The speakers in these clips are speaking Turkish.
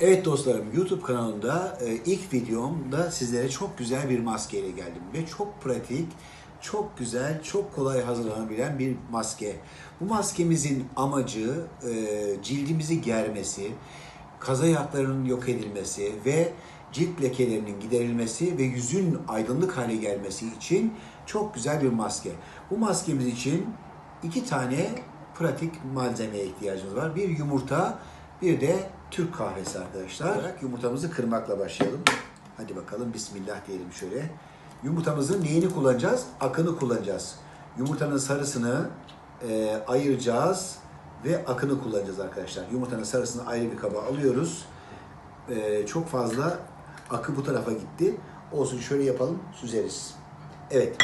Evet dostlarım YouTube kanalımda e, ilk videomda sizlere çok güzel bir maskeyle geldim ve çok pratik, çok güzel, çok kolay hazırlanabilen bir maske. Bu maskemizin amacı e, cildimizi germesi, kaza yağlarının yok edilmesi ve cilt lekelerinin giderilmesi ve yüzün aydınlık hale gelmesi için çok güzel bir maske. Bu maskemiz için iki tane pratik malzemeye ihtiyacımız var. Bir yumurta, bir de Türk kahvesi arkadaşlar. Yumurtamızı kırmakla başlayalım. Hadi bakalım Bismillah diyelim şöyle. Yumurtamızın neyini kullanacağız? Akını kullanacağız. Yumurtanın sarısını e, ayıracağız ve akını kullanacağız arkadaşlar. Yumurtanın sarısını ayrı bir kaba alıyoruz. E, çok fazla akı bu tarafa gitti. Olsun şöyle yapalım, süzeriz. Evet.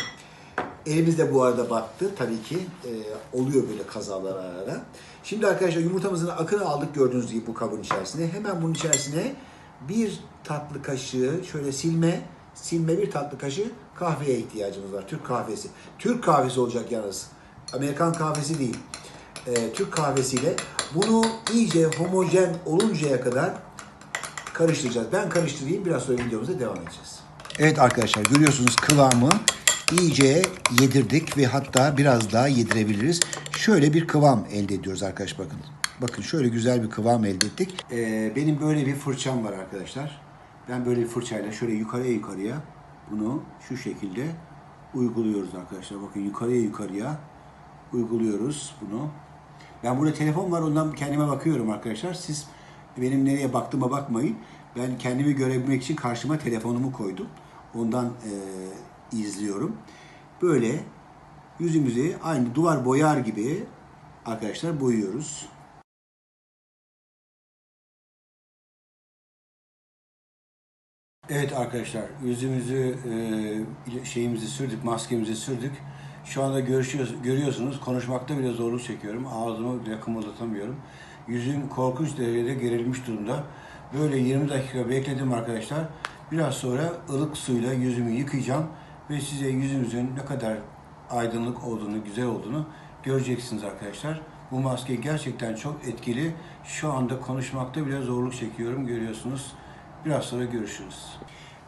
Elimizde bu arada battı. Tabii ki e, oluyor böyle kazalar ara ara. Şimdi arkadaşlar yumurtamızın akını aldık gördüğünüz gibi bu kabın içerisine. Hemen bunun içerisine bir tatlı kaşığı şöyle silme, silme bir tatlı kaşığı kahveye ihtiyacımız var. Türk kahvesi. Türk kahvesi olacak yalnız. Amerikan kahvesi değil. E, Türk kahvesiyle bunu iyice homojen oluncaya kadar karıştıracağız. Ben karıştırayım biraz sonra videomuza devam edeceğiz. Evet arkadaşlar görüyorsunuz kıvamı iyice yedirdik ve hatta biraz daha yedirebiliriz. Şöyle bir kıvam elde ediyoruz arkadaş bakın. Bakın şöyle güzel bir kıvam elde ettik. Ee, benim böyle bir fırçam var arkadaşlar. Ben böyle bir fırçayla şöyle yukarıya yukarıya bunu şu şekilde uyguluyoruz arkadaşlar. Bakın yukarıya yukarıya uyguluyoruz bunu. Ben burada telefon var ondan kendime bakıyorum arkadaşlar. Siz benim nereye baktığıma bakmayın. Ben kendimi görebilmek için karşıma telefonumu koydum. Ondan e, izliyorum. Böyle yüzümüzü aynı duvar boyar gibi arkadaşlar boyuyoruz. Evet arkadaşlar yüzümüzü e, şeyimizi sürdük, maskemizi sürdük. Şu anda görüşüyoruz, görüyorsunuz konuşmakta bile zorluk çekiyorum. Ağzımı bile kımıldatamıyorum. Yüzüm korkunç derecede gerilmiş durumda. Böyle 20 dakika bekledim arkadaşlar. Biraz sonra ılık suyla yüzümü yıkayacağım ve size yüzümüzün ne kadar aydınlık olduğunu, güzel olduğunu göreceksiniz arkadaşlar. Bu maske gerçekten çok etkili. Şu anda konuşmakta bile zorluk çekiyorum görüyorsunuz. Biraz sonra görüşürüz.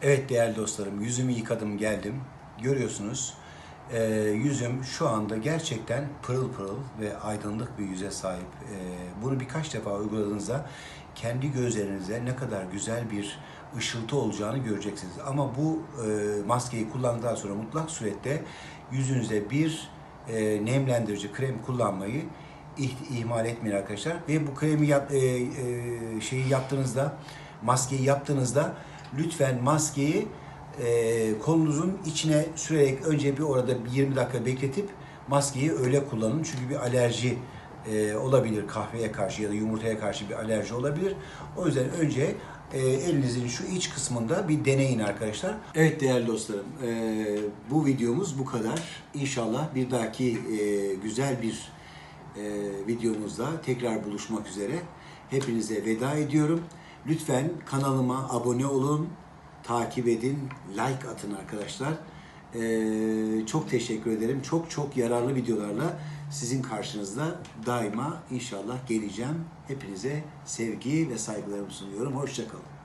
Evet değerli dostlarım yüzümü yıkadım geldim. Görüyorsunuz e, yüzüm şu anda gerçekten pırıl pırıl ve aydınlık bir yüze sahip. E, bunu birkaç defa uyguladığınızda kendi gözlerinize ne kadar güzel bir ışıltı olacağını göreceksiniz. Ama bu e, maskeyi kullandıktan sonra mutlak surette yüzünüze bir e, nemlendirici krem kullanmayı ih- ihmal etmeyin arkadaşlar. Ve bu kremi yap, e, e, şeyi yaptığınızda, maskeyi yaptığınızda lütfen maskeyi e, kolunuzun içine sürerek önce bir orada bir 20 dakika bekletip maskeyi öyle kullanın. Çünkü bir alerji e, olabilir kahveye karşı ya da yumurtaya karşı bir alerji olabilir. O yüzden önce e, elinizin şu iç kısmında bir deneyin arkadaşlar. Evet değerli dostlarım e, bu videomuz bu kadar. İnşallah bir dahaki e, güzel bir e, videomuzda tekrar buluşmak üzere. Hepinize veda ediyorum. Lütfen kanalıma abone olun, takip edin, like atın arkadaşlar. Ee, çok teşekkür ederim. Çok çok yararlı videolarla sizin karşınızda daima inşallah geleceğim. Hepinize sevgi ve saygılarımı sunuyorum. Hoşçakalın.